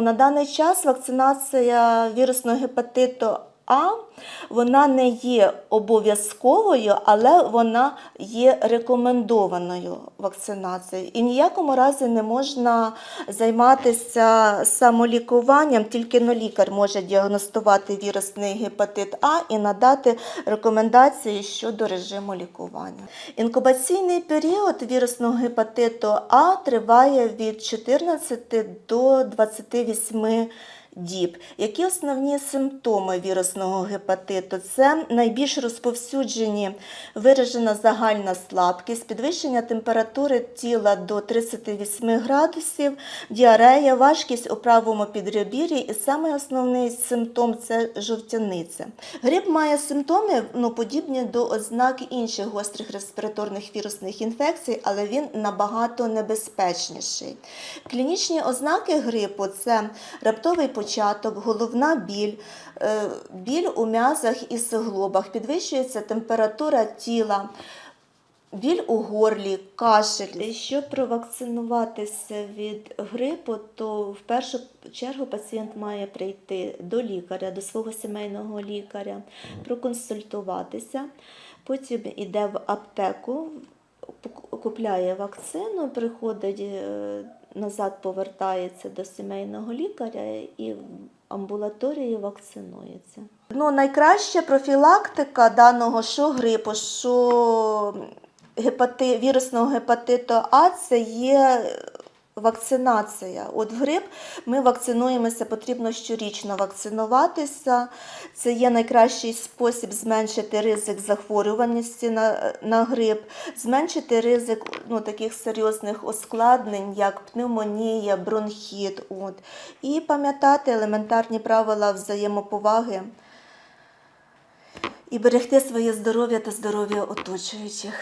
На даний час вакцинація вірусного гепатиту А вона не є обов'язковою, але вона є рекомендованою вакцинацією. І ніякому разі не можна займатися самолікуванням, тільки но лікар може діагностувати вірусний гепатит А і надати рекомендації щодо режиму лікування. Інкубаційний період вірусного гепатиту А триває від 14 до 28 діб. Які основні симптоми вірусного гепатиту? Це найбільш розповсюджені виражена загальна слабкість, підвищення температури тіла до 38 градусів, діарея, важкість у правому підребір'ї і самий основний симптом це жовтяниця. Грип має симптоми ну, подібні до ознак інших гострих респіраторних вірусних інфекцій, але він набагато небезпечніший. Клінічні ознаки грипу це раптовий початок, головна біль, е, біль у м'язах і суглобах, підвищується температура тіла. Біль у горлі, кашель. Щоб провакцинуватися від грипу, то в першу чергу пацієнт має прийти до лікаря, до свого сімейного лікаря, проконсультуватися. Потім йде в аптеку, купляє вакцину, приходить е, назад, повертається до сімейного лікаря і в амбулаторії вакцинується. Ну, найкраща профілактика даного що грипу, що гепати, вірусного гепатиту А це є вакцинація. От грип ми вакцинуємося, потрібно щорічно вакцинуватися. Це є найкращий спосіб зменшити ризик захворюваності на, на грип, зменшити ризик ну, таких серйозних ускладнень, як пневмонія, бронхіт. От. І пам'ятати елементарні правила взаємоповаги і берегти своє здоров'я та здоров'я оточуючих.